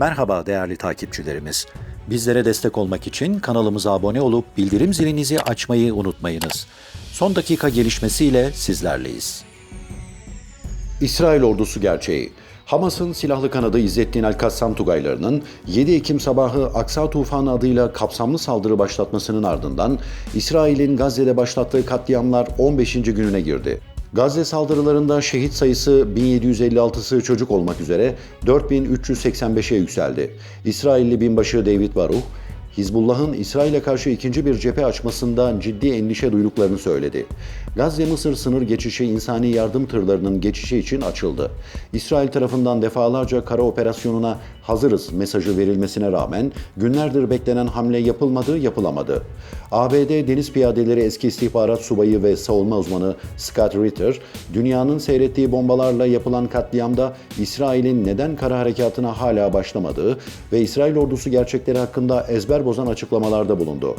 Merhaba değerli takipçilerimiz. Bizlere destek olmak için kanalımıza abone olup bildirim zilinizi açmayı unutmayınız. Son dakika gelişmesiyle sizlerleyiz. İsrail ordusu gerçeği. Hamas'ın silahlı kanadı İzzettin El-Kassam Tugaylarının 7 Ekim sabahı Aksa Tufanı adıyla kapsamlı saldırı başlatmasının ardından İsrail'in Gazze'de başlattığı katliamlar 15. gününe girdi. Gazze saldırılarında şehit sayısı 1756'sı çocuk olmak üzere 4385'e yükseldi. İsrailli binbaşı David Baruch, Hizbullah'ın İsrail'e karşı ikinci bir cephe açmasında ciddi endişe duyduklarını söyledi. Gazze-Mısır sınır geçişi insani yardım tırlarının geçişi için açıldı. İsrail tarafından defalarca kara operasyonuna hazırız mesajı verilmesine rağmen günlerdir beklenen hamle yapılmadı, yapılamadı. ABD Deniz Piyadeleri eski istihbarat subayı ve savunma uzmanı Scott Ritter, dünyanın seyrettiği bombalarla yapılan katliamda İsrail'in neden kara harekatına hala başlamadığı ve İsrail ordusu gerçekleri hakkında ezber bozan açıklamalarda bulundu.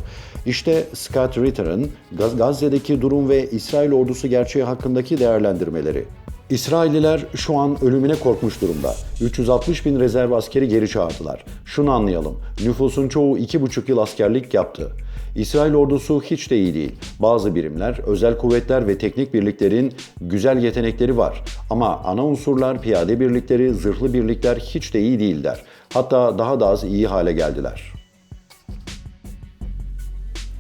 İşte Scott Ritter'ın Gaz- Gazze'deki durum ve İsrail ordusu gerçeği hakkındaki değerlendirmeleri. İsrailliler şu an ölümüne korkmuş durumda. 360 bin rezerv askeri geri çağırdılar. Şunu anlayalım, nüfusun çoğu 2,5 yıl askerlik yaptı. İsrail ordusu hiç de iyi değil. Bazı birimler, özel kuvvetler ve teknik birliklerin güzel yetenekleri var. Ama ana unsurlar, piyade birlikleri, zırhlı birlikler hiç de iyi değiller. Hatta daha da az iyi hale geldiler.